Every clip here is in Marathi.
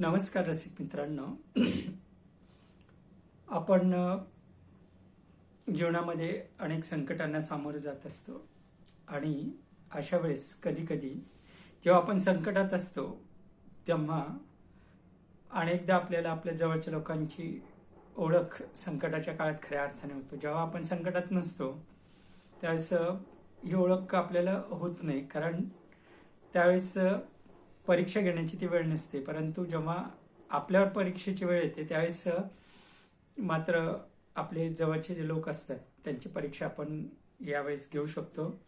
नमस्कार रसिक मित्रांनो. आपण जीवनामध्ये अनेक संकटांना सामोरं जात असतो. आणि अशा वेळेस कधी कधी जेव्हा आपण संकटात असतो तेव्हा अनेकदा आपल्याला आपल्या जवळच्या लोकांची ओळख संकटाच्या काळात खऱ्या अर्थाने होतो. जेव्हा आपण संकटात नसतो त्यावेळेस ही ओळख आपल्याला होत नाही. कारण त्यावेळेस परीक्षा घेण्याची ती वेळ नसते. परंतु जेव्हा आपल्यावर परीक्षेची वेळ येते त्यावेळेस मात्र आपले जवळचे जे लोक असतात त्यांची परीक्षा आपण यावेळेस घेऊ शकतो.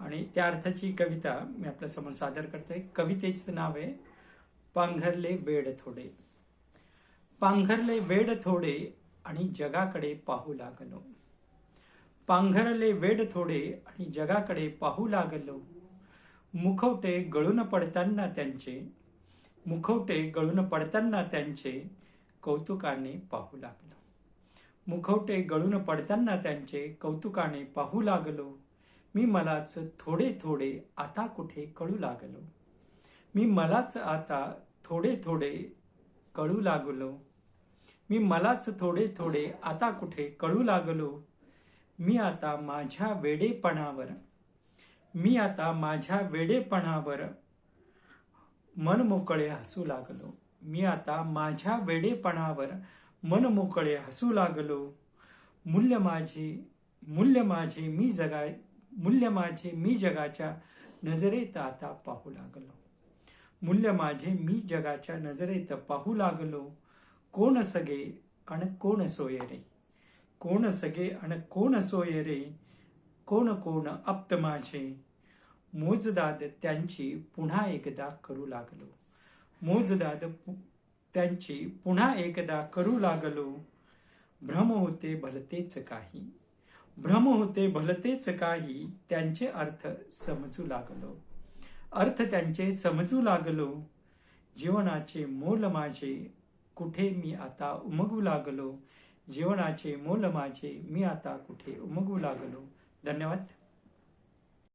आणि त्या अर्थाची कविता मी आपल्यासमोर सादर करतोय. कवितेचं नाव आहे पांघरले वेड थोडे. पांघरले वेड थोडे आणि जगाकडे पाहू लागलो. पांघरले वेड थोडे आणि जगाकडे पाहू लागलो. मुखवटे गळून पडताना त्यांचे मुखवटे गळून पडताना त्यांचे कौतुकाने पाहू लागलो. मुखवटे गळून पडताना त्यांचे कौतुकाने पाहू लागलो. मी मलाच थोडे थोडे आता कुठे कळू लागलो. मी मलाच आता थोडे थोडे कळू लागलो. मी मलाच थोडे थोडे आता कुठे कळू लागलो. मी आता माझ्या वेडेपणावर मी आता माझ्या वेडेपणावर मन मोकळे हसू लागलो. मी आता माझ्या वेडेपणावर मन मोकळे हसू लागलो. मूल्य माझे मूल्य माझे मी जगाय मूल्य माझे मी जगाच्या नजरेत आता पाहू लागलो. मूल्य माझे मी जगाच्या नजरेत पाहू लागलो. कोण सगे अण कोण सोय रे? कोण सगे अण कोण सोय रे? कोण कोण आप्त माझे? मोजदाद त्यांची पुन्हा एकदा करू लागलो. मोजदाद पु- त्यांची पुन्हा एकदा करू लागलो. भ्रम होते भलतेच काही. भ्रम होते भलतेच काही त्यांचे अर्थ समजू लागलो. अर्थ त्यांचे समजू लागलो. जीवनाचे मोल माझे कुठे मी आता उमगू लागलो? जीवनाचे मोल माझे मी आता कुठे उमगू लागलो? धन्यवाद.